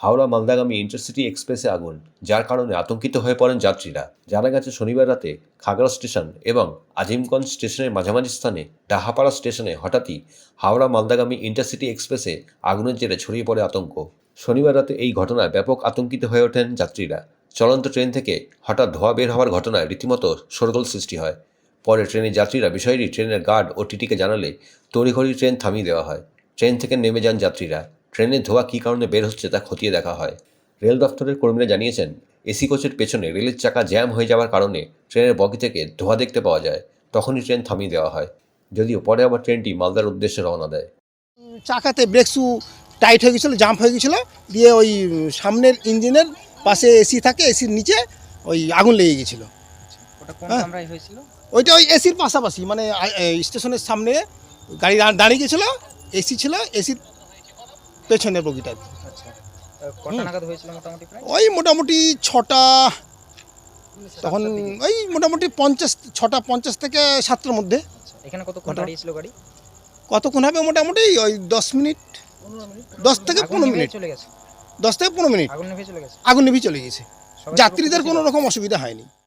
Howrah মালদাগামী intercity এক্সপ্রেসে আগুন, যার কারণে আতঙ্কিত হয়ে পড়েন যাত্রীরা। জানা গেছে, শনিবার রাতে খাগড়া স্টেশন এবং আজিমগঞ্জ স্টেশনের মাঝামাঝি স্থানে ডাহাপাড়া স্টেশনে হঠাৎই হাওড়া মালদাগামী ইন্টারসিটি এক্সপ্রেসে আগুনের জেরে ছড়িয়ে পড়ে আতঙ্ক। শনিবার রাতে এই ঘটনায় ব্যাপক আতঙ্কিত হয়ে ওঠেন যাত্রীরা। চলন্ত ট্রেন থেকে হঠাৎ ধোঁয়া বের হওয়ার ঘটনায় রীতিমতো শোরগোল সৃষ্টি হয়। পরে ট্রেনের যাত্রীরা বিষয়টি ট্রেনের গার্ড ও টিটিকে জানালে তড়িঘড়ি ট্রেন থামিয়ে দেওয়া হয়। ট্রেন থেকে নেমে যান যাত্রীরা। ট্রেনের ধোঁয়া কী কারণে বের হচ্ছে তা খতিয়ে দেখা হয়। রেল দফতরের কর্মীরা জানিয়েছেন এসি কোচের পেছনে রেলের চাকা জ্যাম হয়ে যাওয়ার কারণে ট্রেনের বগি থেকে ধোঁয়া দেখতে পাওয়া যায়। তখনই ট্রেন থামিয়ে দেওয়া হয়। যদিও পরে আবার ট্রেনটি মালদার উদ্দেশ্যে রওনা দেয়। চাকাতে ব্রেক শু টাইট হয়ে গেছিল জাম্প হয়ে গেছিল দিয়ে ওই সামনের ইঞ্জিনের পাশে এসি থাকে এসির নিচে ওই আগুন লেগে গেছিল। হ্যাঁ। ওইটা ওই এসির পাশাপাশি মানে স্টেশনের সামনে গাড়ি দাঁড়িয়ে গেছিল এসি ছিল এসির পেছনের বগিটা আচ্ছা। ওই মোটামুটি ছটা তখন ওই মোটামুটি পঞ্চাশ ছটা পঞ্চাশ থেকে সাতটার মধ্যে। আচ্ছা এখানে কতক্ষণ দাঁড়িয়েছিল গাড়ি? কতক্ষণ হবে মোটামুটি? ওই দশ মিনিট। দশ থেকে পনেরো মিনিট। চলে গেছে? দশ থেকে পনেরো মিনিট। আগুন নিভে চলে গেছে? যাত্রীদের কোনো রকম অসুবিধা হয়নি।